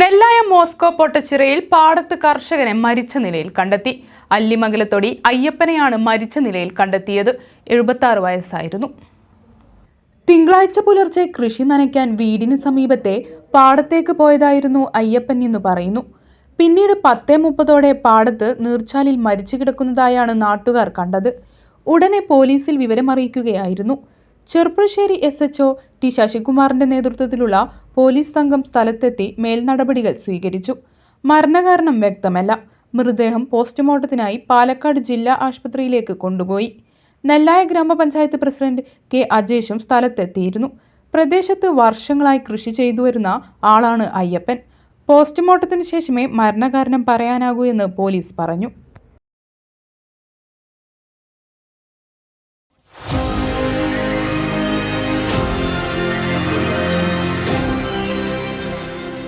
Nellaya Moscow പൊട്ടച്ചിറയിൽ പാടത്ത് കർഷകനെ മരിച്ച നിലയിൽ കണ്ടെത്തി. അല്ലിമംഗലത്തൊടി അയ്യപ്പനെയാണ് മരിച്ച നിലയിൽ കണ്ടെത്തിയത്. എഴുപത്തി വയസ്സായിരുന്നു. തിങ്കളാഴ്ച പുലർച്ചെ കൃഷി നനയ്ക്കാൻ വീടിന് സമീപത്തെ പാടത്തേക്ക് പോയതായിരുന്നു അയ്യപ്പൻ എന്ന് പറയുന്നു. പിന്നീട് പത്തേ മുപ്പതോടെ പാടത്ത് നീർച്ചാലിൽ മരിച്ചു കിടക്കുന്നതായാണ് നാട്ടുകാർ കണ്ടത്. ഉടനെ പോലീസിൽ വിവരമറിയിക്കുകയായിരുന്നു. ചെറുപ്പശ്ശേരി എസ് എച്ച് ടി ശശികുമാറിന്റെ നേതൃത്വത്തിലുള്ള പോലീസ് സംഘം സ്ഥലത്തെത്തി മേൽനടപടികൾ സ്വീകരിച്ചു. മരണകാരണം വ്യക്തമല്ല. മൃതദേഹം പോസ്റ്റ്മോർട്ടത്തിനായി പാലക്കാട് ജില്ലാ ആശുപത്രിയിലേക്ക് കൊണ്ടുപോയി. നെല്ലായ ഗ്രാമപഞ്ചായത്ത് പ്രസിഡന്റ് കെ അജേഷും സ്ഥലത്തെത്തിയിരുന്നു. പ്രദേശത്ത് വർഷങ്ങളായി കൃഷി ചെയ്തു വരുന്ന ആളാണ് അയ്യപ്പൻ. പോസ്റ്റ്മോർട്ടത്തിന് ശേഷമേ മരണകാരണം പറയാനാകൂ എന്ന് പോലീസ് പറഞ്ഞു.